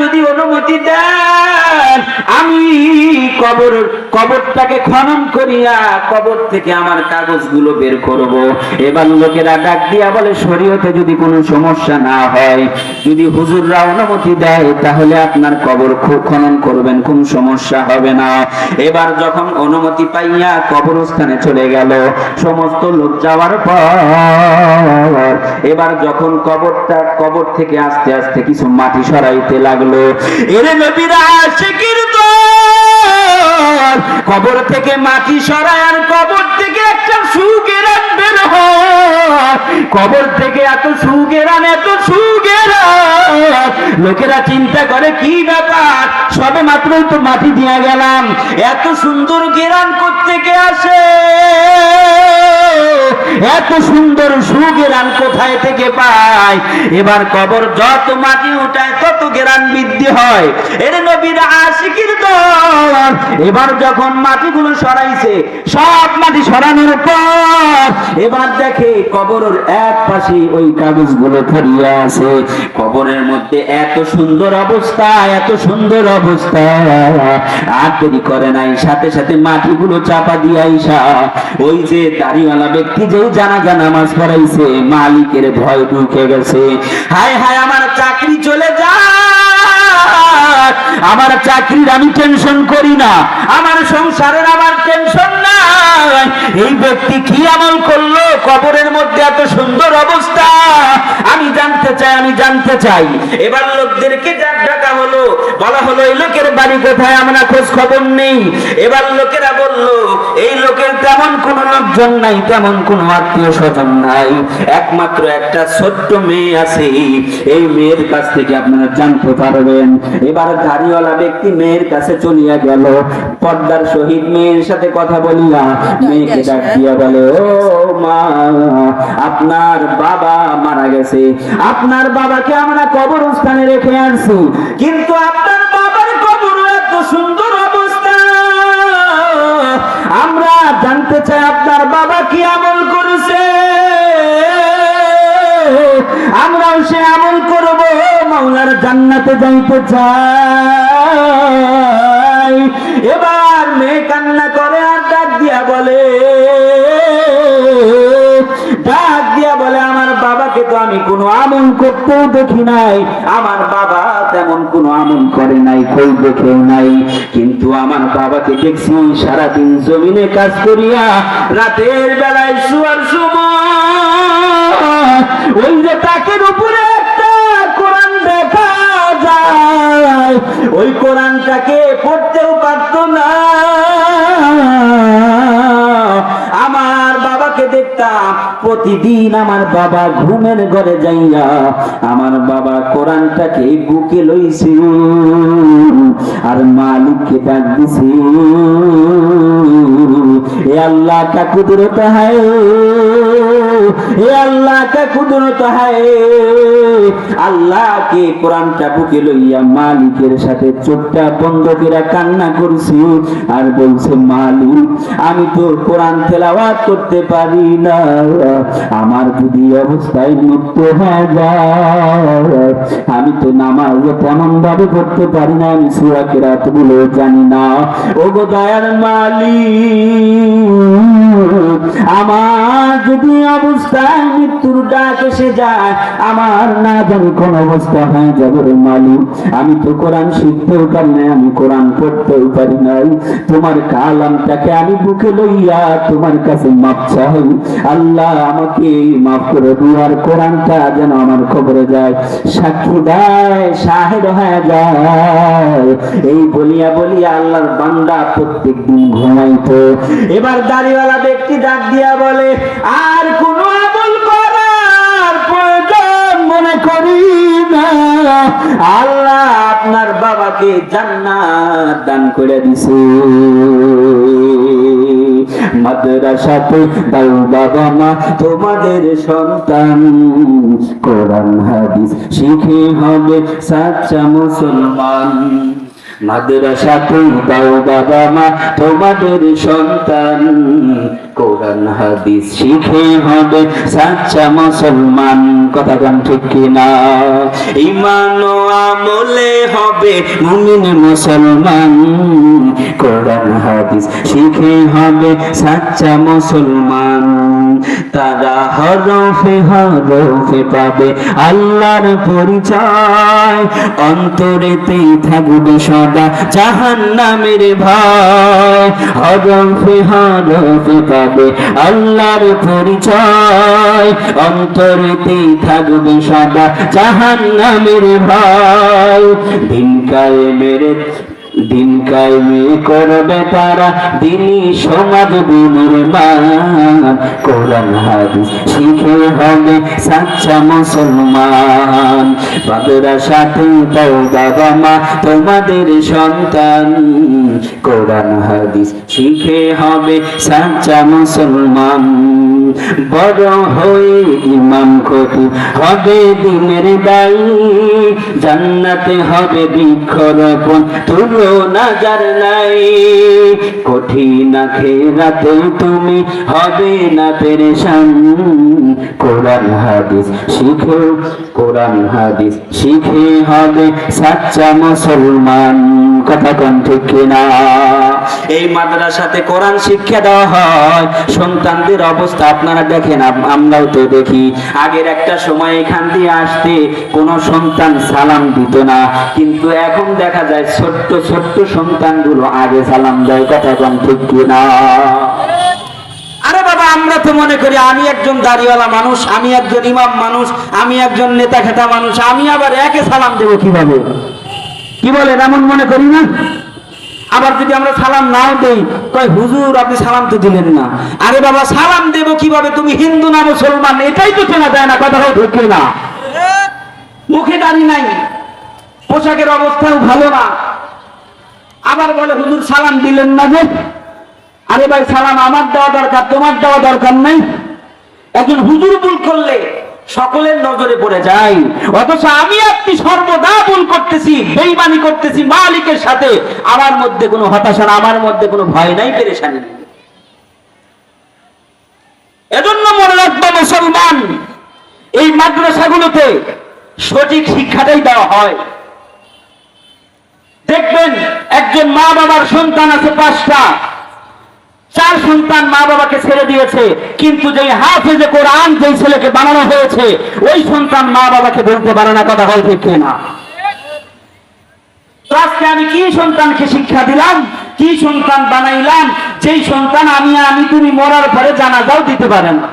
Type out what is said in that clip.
যদি অনুমতি দেন আমি কবর, কবরটাকে খনন করিয়া কবর থেকে আমার কাগজগুলো বের করব। এবার লোকেরা ডাক দিয়া বলে, শরীয়তে যদি কোনো সমস্যা না হয়, যদি হুজুররা অনুমতি দেয়, তাহলে আপনার কবর খনন করবেন, কোনো সমস্যা হবে না। এবার যখন অনুমতি পাইয়া কবরস্থানে চলে গেল, সমস্ত লোক যাওয়ার পর, এবার যখন কবরটা, কবর থেকে আস্তে আস্তে কিছু মাটি সরাইতে লাগল, এর নবীরা আশিকির কবর থেকে মাটি সরায় আর কবর থেকে একটা সুগেরান বের কবর থেকে এত সুগেরান এত সুগেরান। লোকেরা চিন্তা করে, কি ব্যাপার? সবে মাত্রই তো মাটি দিয়ে গেলাম। এত সুন্দর গেরান থেকে আসে? এত সুন্দর সুগেরান কোথায় থেকে পায়? এবার কবর যত মাটি উঠায়, তত গেরান বৃদ্ধি হয়। এর নবীর আশিকির দল। এবার যখন মাটিগুলো সরাইছে, সব মাটি সরানোর পর এবার দেখে কবরের এক পাশে ওই কাগজগুলো ছড়িয়ে আছে। কবরের মধ্যে এত সুন্দর অবস্থা, এত সুন্দর অবস্থা। আর দেরি করে নাই, সাথে সাথে মাটিগুলো চাপা দিয়ে আইসা ওই যে দাড়িওয়ালা ব্যক্তি যে জানাজা নামাজ পড়াইছে, মালিকের ভয় ঢুকে গেছে। হায় হায়, আমার চাকরি চলে যা আমার চাকরির আমি টেনশন করি না। আমার সংসারের আমার টেনশন এই ব্যক্তি কি আমল করল? কবরের মধ্যে এত সুন্দর অবস্থা। আমি জানতে চাই, আমি জানতে চাই। এবার লোকদেরকে ডাকা হলো, বলা হলো, এই লোকের বাড়ি কোথায়? আমরা খোঁজ খবর নেই। এবার লোকেরা বলল, এই লোকের তেমন কোন লোকজন নাই, তেমন কোন আত্মীয় স্বজন নাই। একমাত্র একটা ছোট্ট মেয়ে আছে। এই মেয়ের কাছ থেকে আপনারা জানতে পারবেন। এবার গাড়িওয়ালা ব্যক্তি মেয়ের কাছে চলিয়া গেল। পর্দার সহিত মেয়ের সাথে কথা বলিয়া মেয়েকে ডাক দিয়া বলে ও মা আপনার বাবা মারা গেছে। আপনার বাবাকে আমরা কবরস্থানে রেখে আসছি কিন্তু আপনার বাবার কবর এত সুন্দর অবস্থা। আমরা জানতে চাই আপনার বাবা কি আমল করেছে। আমরাও সে আমল করব মাওলার জান্নাতে যাইতে চাই। এবার আমল করতেও দেখি নাই। আমার বাবা তেমন কোনো আমল করে নাই কই দেখে নাই। কিন্তু আমার বাবাকে দেখছি সারাদিন জমিনে কাজ করিয়া রাতের বেলায় শুয়ার সময় ওই যে তাকের প্রতিদিন আমার বাবা ঘুমের ঘরে যাইয়া আমার বাবা কোরআনটাকে বুকে লইছে। আর মালিককে ডাক দিছে, এ আল্লাহ কা কুদরত হায়। এ আল্লাহ কা কুদরত হায়। আল্লাহকে কোরআনটা বুকে লইয়া মালিকের সাথে চোখটা বন্ধ করে কান্না করছি। আর বলছে, মালিক, আমি তো কোরআন তেলাওয়াত করতে পারি না। আমার যদি অবস্থায় মৃত্যু হয়ে যায়, আমি তো নামাজ তেমন ভাবে করতে পারি না। আমি সুরা কেরাতগুলো জানি না। ও গো দয়ার মালিক আমার যদি অবস্থায় মৃত্যুর ডাক এসে যায়, আমার না জানি কোন অবস্থা হয়ে যাবে রে মালিক। আমি তো কোরআন শিখতেও পারি না আমি কোরআন পড়তেও পারি নাই। তোমার কালামটাকে আমি বুকে লইয়া তোমার কাছে মাপ চাই। আল্লাহ আমাকে মাফ করে দুয়ার কোরআনটা যেন আমার খবরে যায়। সাক্ষী দেয় শাহেদ হয়ে যায়। এই বলিয়া বলিয়া আল্লাহর বান্দা প্রত্যেক দিন ঘুমাইতো। এবার দাড়িওয়ালা ব্যক্তি ডাক দিয়া বলে, আর কোন আমল করার প্রয়োজন মনে করি না। আল্লাহ আপনার বাবাকে জান্নাত দান করে দিছে। মাদ্রাসাতে দাও বাবা মা, তোমাদের সন্তান। কোরআন, হাদিস, শিখে হবে সাচ্চা মুসলমান। মাদ্রাসাতে দাও বাবা মা, তোমাদের সন্তান। কোরআন, হাদিস শিখে হবে। সাচ্চা মুসলমান, কথা গান ঠিক কিনা ইমান ও আমলে হবে মুমিন মুসলমান। কোরআন, হাদিস শিখে হবে সাচ্চা মুসলমান। তারা হরফে হরফে পাবে আল্লাহর পরিচয়। অন্তরেতেই থাকবে সদা জাহান নামের ভয়। হরফে হরফে পাবে আল্লাহর পরিচয়। অন্তরেতেই থাকবে সদা জাহান নামের ভয়। দিনকাল কায়েমের দিন কায়েমে করবে তারা দিনই সমাজ বিনির্মাণ। কোরআন, হাদিস শিখে হবে সাচ্চা মুসলমান। সাথে বাবা মা, তোমাদের সন্তান। কোরআন, হাদিস শিখে হবে সাচ্চা মুসলমান। বড় হয়ে ইমাম খতু হবে দিনের দায়ী। জান্নাতে হবে বৃক্ষরোপণ, তুলনা যার নাই। কঠিন খেরাতে তুমি হবে না কোরআন, হাদিস শিখে, কোরআন, হাদিস শিখে হবে সাচ্চা মুসলমান। কথা কোন ঠিক কিনা? এই মাদ্রাসাতে কোরআন শিক্ষা দেওয়া হয়। সন্তানদের অবস্থা আপনারা দেখেন আম- আমরাও তো দেখি। আগের একটা সময় এখান দিয়ে আসতে কোনো সন্তান সালাম দিত না। কিন্তু এখন দেখা যায় ছোট্ট ছোট্ট সন্তানগুলো আগে সালাম দেয়, কথা কোন ঠিক বাবা, আমরা তো মনে করি আমি একজন দাড়িওয়ালা মানুষ, আমি একজন ইমাম মানুষ, আমি একজন নেতা খেতা মানুষ, আমি আবার একে সালাম দেবো কীভাবে? কি বলেন, এমন মনে করি না? আবার যদি আমরা সালাম নাও দেই, কয়, হুজুর, আপনি সালাম তো দিলেন না। আরে বাবা, সালাম দেব কীভাবে? তুমি হিন্দু না মুসলমান? এটাই তো চেনা যায় না, কথা হয় ঢুকে না মুখে দাঁড়ি নাই, পোশাকের অবস্থাও ভালো না। আবার বলে, হুজুর, সালাম দিলেন না যে? আরে ভাই, সালাম আমার দেওয়া দরকার, তোমার দেওয়া দরকার নাই। একজন হুজুর ভুল করলে সকলের নজরে পড়ে যায়। অথচ আমি আপনি সর্বদা ভুল করতেছি বেইমানি করতেছি মালিকের সাথে। আমার মধ্যে কোনো হতাশা না, আমার মধ্যে কোনো ভয় নাই পেরেশানি নেই। এজন্য মনে রাখব মুসলমান এই মাদ্রাসাগুলোতে সঠিক শিক্ষাটাই দেওয়া হয়। দেখবেন একজন মা বাবার সন্তান আছে পাঁচটা। চার সন্তান মা বাবাকে ছেড়ে দিয়েছে, কিন্তু যে হাফেজে কোরআন যেই ছেলেকে বানানো হয়েছে, ওই সন্তান মা বাবাকে বলতে পারে না, কথা হয় ঠিক না। আজকে আমি কি সন্তানকে শিক্ষা দিলাম? কি সন্তান বানাইলাম? যেই সন্তান আমি আমি তুমি মরার পরে জানাজাও দিতে পারে না।